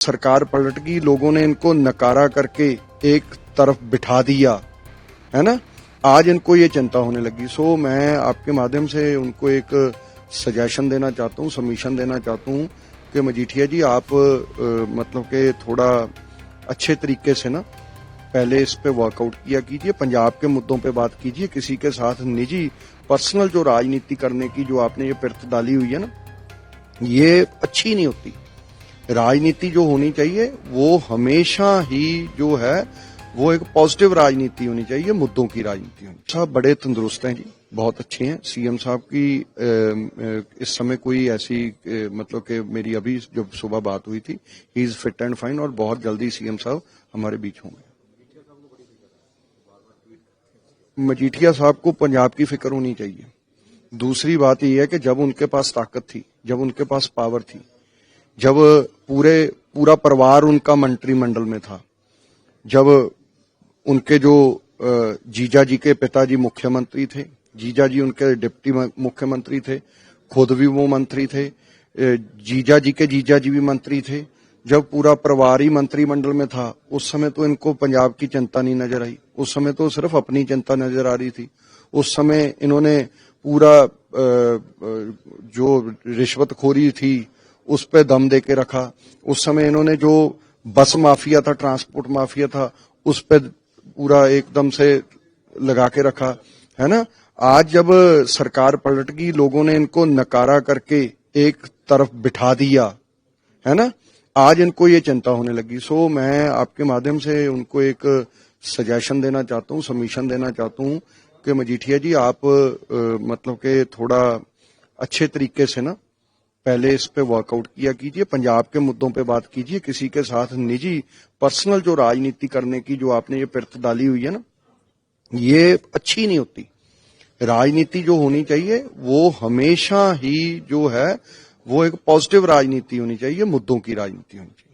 सरकार पलट गई लोगों ने इनको नकारा करके एक तरफ़ बिठा दिया है ना? आज इनको ये चिंता होने लगी। सो मैं आपके माध्यम से उनको एक सजेशन देना चाहता हूँ समीशन देना चाहता हूँ कि मजीठिया जी आप अ, मतलब के थोड़ा अच्छे तरीके से ना पहले इस पे वर्कआउट किया कीजिए पंजाब के मुद्दों पे बात कीजिए किसी के साथ निजी पर्सनल जो राजनीति करने की जो आपने ये पिरत डाली हुई है ना ये अच्छी नहीं होती। राजनीति जो होनी चाहिए, वो हमेशा ही जो है, वो एक पॉजिटिव राजनीति होनी चाहिए, मुद्दों की राजनीति होनी। साहब बड़े तंदुरुस्त हैं जी, बहुत अच्छे हैं। सीएम साहब की इस समय कोई ऐसी मतलब कि मेरी अभी जब सुबह बात हुई थी he is fit and fine और बहुत जल्दी सीएम साहब हमारे बीच होंगे। मजीठिया साहब को पंजाब की फ़िक्र होनी चाहिए। दूसरी बात यह है कि जब उनके पास ताकत थी, जब उनके पास पावर थी जब पूरे, पूरा परिवार उनका मंत्रिमंडल में था, जब उनके जो जीजा जी के पिताजी मुख्यमंत्री थे, जीजा जी उनके डिप्टी मुख्यमंत्री थे, खुद भी वो मंत्री थे जीजा जी के जीजा जी भी मंत्री थे, जब पूरा परिवार ही मंत्रिमंडल में था, उस समय तो इनको पंजाब की चिंता नहीं नज़र आई। उस समय तो सिर्फ़ अपनी चिंता नज़र आ रही थी। उस समय इन्होंने पूरा जो रिश्वतखोरी थी उस पे दम दे के रखा। उस समय इन्होंने जो बस माफिया था ट्रांसपोर्ट माफिया था उस पे पूरा एकदम से लगा के रखा है ना? आज जब सरकार पलट गई लोगों ने इनको नकारा करके एक तरफ़ बिठा दिया है ना? आज इनको ये चिंता होने लगी। सो मैं आपके माध्यम से उनको एक सजेशन देना चाहता हूँ समीशन देना चाहता हूँ कि मजीठिया जी आप अ, मतलब के थोड़ा अच्छे तरीके से ना पहले इस पे वर्कआउट किया कीजिए, पंजाब के मुद्दों पे बात कीजिए, किसी के साथ निजी पर्सनल जो राजनीति करने की जो आपने ये पिर्थ डाली हुई है ना, ये अच्छी नहीं होती। राजनीति जो होनी चाहिए, वो हमेशा ही जो है, वो एक पॉजिटिव राजनीति होनी चाहिए, मुद्दों की राजनीति होनी चाहिए।